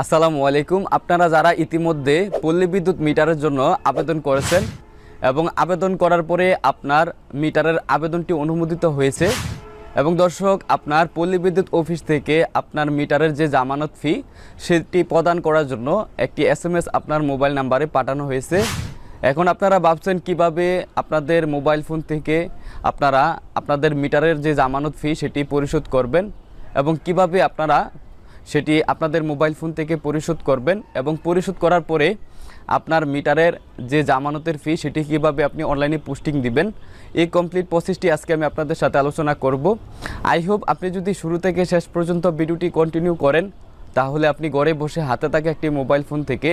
আসসালামু আলাইকুম। আপনারা যারা ইতিমধ্যে পল্লী বিদ্যুৎ মিটারের জন্য আবেদন করেছেন এবং আবেদন করার পরে আপনার মিটারের আবেদনটি অনুমোদিত হয়েছে এবং দর্শক, আপনার পল্লী বিদ্যুৎ অফিস থেকে আপনার মিটারের যে জামানত ফি, সেটি প্রদান করার জন্য একটি এসএমএস আপনার মোবাইল নাম্বারে পাঠানো হয়েছে। এখন আপনারা ভাবছেন কীভাবে আপনাদের মোবাইল ফোন থেকে আপনারা আপনাদের মিটারের যে জামানত ফি, সেটি পরিশোধ করবেন এবং কীভাবে আপনারা সেটি আপনাদের মোবাইল ফোন থেকে পরিশোধ করবেন এবং পরিশোধ করার পরে আপনার মিটারের যে জামানতের ফি সেটি কীভাবে আপনি অনলাইনে পোস্টিং দিবেন, এই কমপ্লিট প্রসেসটি আজকে আমি আপনাদের সাথে আলোচনা করব। আই হোপ আপনি যদি শুরু থেকে শেষ পর্যন্ত ভিডিওটি কন্টিনিউ করেন, তাহলে আপনি ঘরে বসে হাতে থাকা একটি মোবাইল ফোন থেকে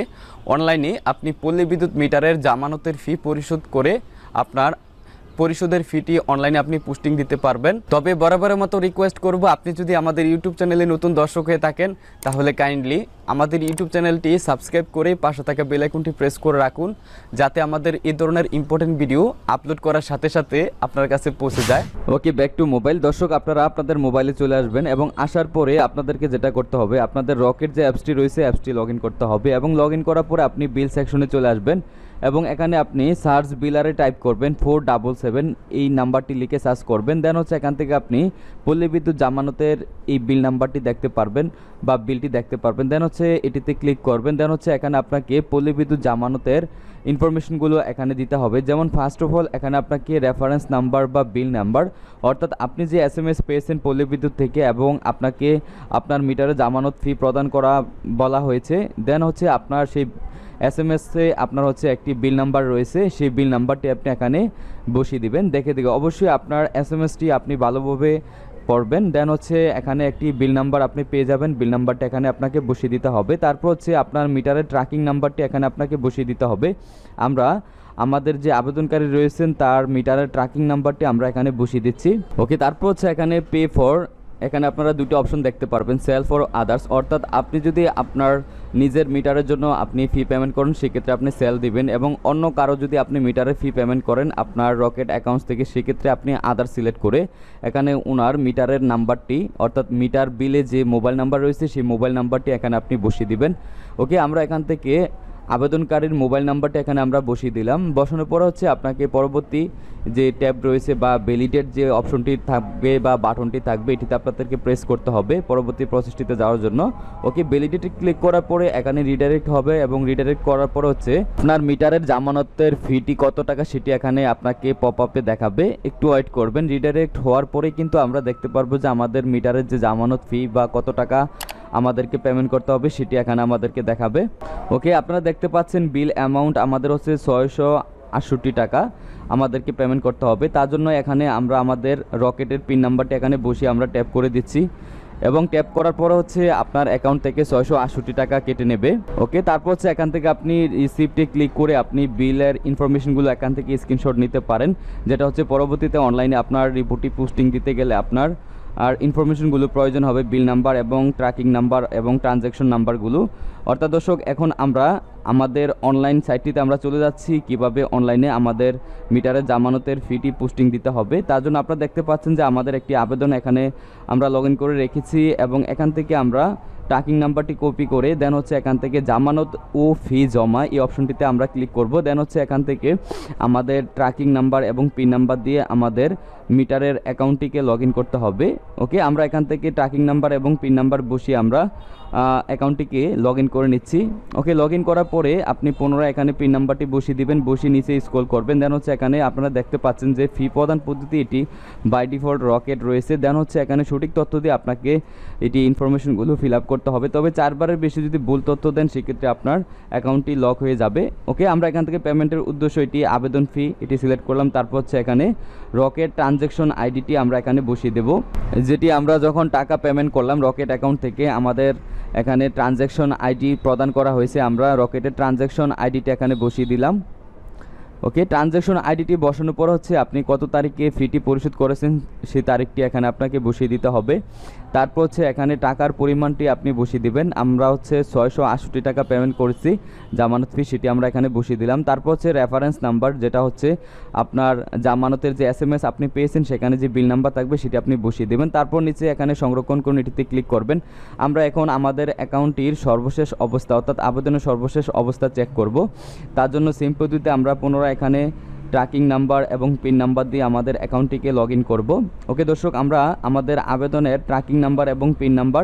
অনলাইনে আপনি পল্লী বিদ্যুৎ মিটারের জামানতের ফি পরিশোধ করে আপনার পরিশোধের ফিটি অনলাইনে আপনি পোস্টিং দিতে পারবেন। তবে বরাবরের মতো রিকোয়েস্ট করব, আপনি যদি আমাদের ইউটিউব চ্যানেলে নতুন দর্শক হয়ে থাকেন, তাহলে কাইন্ডলি আমাদের ইউটিউব চ্যানেলটি সাবস্ক্রাইব করে পাশে থাকা বেল আইকনটি প্রেস করে রাখুন, যাতে আমাদের এই ধরনের ইম্পর্টেন্ট ভিডিও আপলোড করার সাথে সাথে আপনার কাছে পৌঁছে যায়। ওকে ব্যাক টু মোবাইল দর্শক, আপনারা আপনাদের মোবাইলে চলে আসবেন এবং আসার পরে আপনাদেরকে যেটা করতে হবে, আপনাদের রকেট যে অ্যাপসটি রয়েছে অ্যাপসটি লগ করতে হবে এবং লগ করার পরে আপনি বিল সেকশনে চলে আসবেন। এবং এখানে আপনি সার্চ বিলারে টাইপ করবেন ফোর ডাবল সেভেন এই নাম্বারটি লিখে সার্চ করবেন। দেন হচ্ছে এখান থেকে আপনি পল্লী বিদ্যুৎ জামানতের এই বিল নাম্বারটি দেখতে পারবেন বা বিলটি দেখতে পারবেন। দেন হচ্ছে এটিতে ক্লিক করবেন। দেন হচ্ছে এখানে আপনাকে পল্লী বিদ্যুৎ জামানতের ইনফরমেশনগুলো এখানে দিতে হবে। যেমন ফার্স্ট অফ অল এখানে আপনাকে রেফারেন্স নাম্বার বা বিল নাম্বার অর্থাৎ আপনি যে এস এম এস পেয়েছেন পল্লী বিদ্যুৎ থেকে এবং আপনাকে আপনার মিটারে জামানত ফি প্রদান করা বলা হয়েছে দেন হচ্ছে আপনার সেই এস এম এসে আপনার হচ্ছে একটি বিল নাম্বার রয়েছে, সেই বিল নাম্বারটি আপনি এখানে বসিয়ে দিবেন। দেখে দেখে অবশ্যই আপনার এস এম এসটি আপনি ভালোভাবে পড়বেন দেন হচ্ছে এখানে একটি বিল নাম্বার আপনি পেয়ে যাবেন। বিল নাম্বারটা এখানে আপনাকে বসিয়ে দিতে হবে। তারপর হচ্ছে আপনার মিটারের ট্র্যাকিং নাম্বারটি এখানে আপনাকে বসিয়ে দিতে হবে। আমরা, আমাদের যে আবেদনকারী রয়েছেন, তার মিটারের ট্র্যাকিং নাম্বারটি আমরা এখানে বসিয়ে দিচ্ছি। ওকে তারপর হচ্ছে এখানে পে ফর এখানে আপনারা দুটো অপশন দেখতে পারবেন সেল ফর আদার্স অর্থাৎ আপনি যদি আপনার নিজের মিটারের জন্য আপনি ফি পেমেন্ট করেন, সেক্ষেত্রে আপনি সেল দিবেন এবং অন্য কারও যদি আপনি মিটারে ফি পেমেন্ট করেন, আপনার রকেট অ্যাকাউন্টস থেকে, সেক্ষেত্রে আপনি আদার সিলেক্ট করে এখানে ওনার মিটারের নাম্বারটি, অর্থাৎ মিটার বিলে যে মোবাইল নাম্বার রয়েছে, সেই মোবাইল নাম্বারটি এখানে আপনি বসিয়ে দিবেন। ওকে আমরা এখান থেকে আবেদনকারীর মোবাইল নাম্বারটা এখানে আমরা বসিয়ে দিলাম। বসানোর পর হচ্ছে আপনাকে পরবর্তী যে ট্যাব রয়েছে বা ভ্যালিডেট যে অপশনটি থাকবে বা বাটনটি থাকবে, এটিতে আপনাদেরকে প্রেস করতে হবে পরবর্তী প্রসেসটিতে যাওয়ার জন্য। ওকে ভ্যালিডেটে ক্লিক করার পরে এখানে রিডাইরেক্ট হবে এবং রিডাইরেক্ট করার পর হচ্ছে আপনার মিটারের জামানতের ফিটি কত টাকা সেটি এখানে আপনাকে পপ আপে দেখাবে। একটু ওয়েট করবেন। রিডাইরেক্ট হওয়ার পরে কিন্তু আমরা দেখতে পারব যে আমাদের মিটারের যে জামানত ফি বা কত টাকা আমাদেরকে পেমেন্ট করতে হবে, সেটি এখানে আমাদেরকে দেখাবে। ওকে আপনারা দেখতে পাচ্ছেন বিল অ্যামাউন্ট আমাদের হচ্ছে ছয়শো আটষট্টি টাকা আমাদেরকে পেমেন্ট করতে হবে। তার জন্য এখানে আমরা আমাদের রকেটের পিন নাম্বারটা এখানে বসে আমরা ট্যাপ করে দিচ্ছি। এবং ট্যাপ করার পর হচ্ছে আপনার অ্যাকাউন্ট থেকে ছয়শো আটষট্টি টাকা কেটে নেবে। ওকে তারপর হচ্ছে এখান থেকে আপনি রিসিপ্টে ক্লিক করে আপনি বিলের ইনফরমেশনগুলো এখান থেকে স্ক্রিনশট নিতে পারেন। যেটা হচ্ছে পরবর্তীতে অনলাইনে আপনার রিপোর্টটি পোস্টিং দিতে গেলে আপনার আর ইনফরমেশনগুলো প্রয়োজন হবে বিল নাম্বার এবং ট্র্যাকিং নাম্বার এবং ট্রানজ্যাকশন নাম্বারগুলো। অর্থাৎ দর্শক, এখন আমরা আমাদের অনলাইন সাইটটিতে আমরা চলে যাচ্ছি। কীভাবে অনলাইনে আমাদের মিটারের জামানতের ফিটি পোস্টিং দিতে হবে, তার জন্য আপনারা দেখতে পাচ্ছেন যে আমাদের একটি আবেদন এখানে আমরা লগ করে রেখেছি এবং এখান থেকে আমরা ট্র্যাকিং নাম্বারটি কপি করে দেন হচ্ছে এখান থেকে জামানত ও ফি জমা, এই অপশনটিতে আমরা ক্লিক করব। দেন হচ্ছে এখান থেকে আমাদের ট্র্যাকিং নাম্বার এবং পিন নাম্বার দিয়ে আমাদের মিটারের অ্যাকাউন্টটিকে লগ করতে হবে। ওকে আমরা এখান থেকে ট্র্যাকিং নাম্বার এবং পিন নাম্বার বসিয়ে আমরা অ্যাকাউন্টটিকে লগ করে নিচ্ছি। ওকে লগ করার পরে আপনি পুনরায় এখানে পিন নাম্বারটি বসিয়ে দিবেন, বসিয়ে নিচে স্ক্রল করবেন। দেন হচ্ছে এখানে আপনারা দেখতে পাচ্ছেন যে ফি প্রদান পদ্ধতি এটি বাই ডিফল্ট রকেট রয়েছে। দেন হচ্ছে এখানে সঠিক তথ্য দিয়ে আপনাকে এটি ইনফরমেশনগুলো ফিল আপ করতে হবে। তবে চারবারের বেশি যদি ভুল তথ্য দেন, সেক্ষেত্রে আপনার অ্যাকাউন্টটি লক হয়ে যাবে। ওকে, আমরা এখান থেকে পেমেন্টের উদ্দেশ্য এটি, আবেদন ফি এটি সিলেক্ট করলাম। তারপর হচ্ছে এখানে রকেট ট্রানজ্যাকশন আইডিটি আমরা এখানে বসিয়ে দেব। যেটি আমরা যখন টাকা পেমেন্ট করলাম রকেট অ্যাকাউন্ট থেকে, আমাদের এখানে ট্রানজ্যাকশন আইডি প্রদান করা হয়েছে। আমরা রকেটের ট্রানজ্যাকশন আইডিটা এখানে বসিয়ে দিলাম। ওকে ট্রানজ্যাকশন আইডিটি বসানোর পর হচ্ছে আপনি কত তারিখে ফিটি পরিশোধ করেছেন সেই তারিখটি এখানে আপনাকে বসিয়ে দিতে হবে। তারপর হচ্ছে এখানে টাকার পরিমাণটি আপনি বসিয়ে দিবেন। আমরা হচ্ছে ছয়শো আষট্টি টাকা পেমেন্ট করেছি, জামানত ফি সেটি আমরা এখানে বসিয়ে দিলাম। তারপর হচ্ছে রেফারেন্স নাম্বার যেটা হচ্ছে আপনার জামানতের যে এস এম এস আপনি পেয়েছেন, সেখানে যে বিল নাম্বার থাকবে সেটি আপনি বসিয়ে দেবেন। তারপর নিচে এখানে সংরক্ষণ করুন এটিতে ক্লিক করবেন। আমরা এখন আমাদের অ্যাকাউন্টটির সর্বশেষ অবস্থা অর্থাৎ আবেদনের সর্বশেষ অবস্থা চেক করব। তার জন্য সেম পদ্ধতিতে আমরা পুনরায় এখানে ট্র্যাকিং নাম্বার এবং পিন নাম্বার দিয়ে আমাদের অ্যাকাউন্টটিকে লগ ইন করব। ওকে দর্শক, আমরা আমাদের আবেদনের ট্র্যাকিং নাম্বার এবং পিন নাম্বার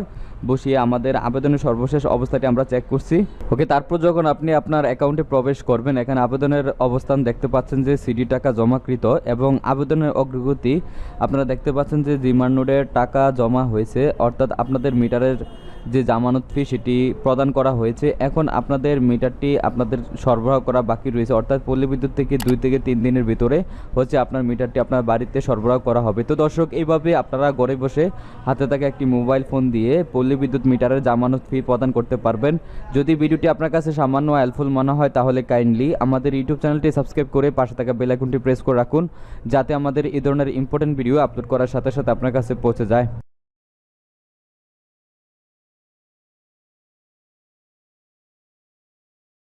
বসিয়ে আমাদের আবেদনের সর্বশেষ অবস্থাটি আমরা চেক করছি। ওকে তারপর যখন আপনি আপনার অ্যাকাউন্টে প্রবেশ করবেন, এখানে আবেদনের অবস্থান দেখতে পাচ্ছেন যে সিডি টাকা জমাকৃত এবং আবেদনের অগ্রগতি আপনারা দেখতে পাচ্ছেন যে জিমার টাকা জমা হয়েছে, অর্থাৎ আপনাদের মিটারের যে জামানত ফি সেটি প্রদান করা হয়েছে। এখন আপনাদের মিটারটি আপনাদের সরবরাহ করা বাকি রয়েছে। অর্থাৎ পল্লী বিদ্যুৎ থেকে দুই থেকে তিন দিনের ভিতরে হচ্ছে আপনার মিটারটি আপনার বাড়িতে সরবরাহ করা হবে। তো দর্শক, এইভাবে আপনারা ঘরে বসে হাতে থাকা একটি মোবাইল ফোন দিয়ে পল্লী বিদ্যুৎ মিটারের জামানত ফি প্রদান করতে পারবেন। যদি ভিডিওটি আপনার কাছে সামান্য হেল্পফুল মনে হয়, তাহলে কাইন্ডলি আমাদের ইউটিউব চ্যানেলটি সাবস্ক্রাইব করে পাশে থাকা বেল আইকনটি প্রেস করে রাখুন, যাতে আমাদের এই ধরনের ইম্পর্টেন্ট ভিডিও আপলোড করার সাথে সাথে আপনার কাছে পৌঁছে যায়।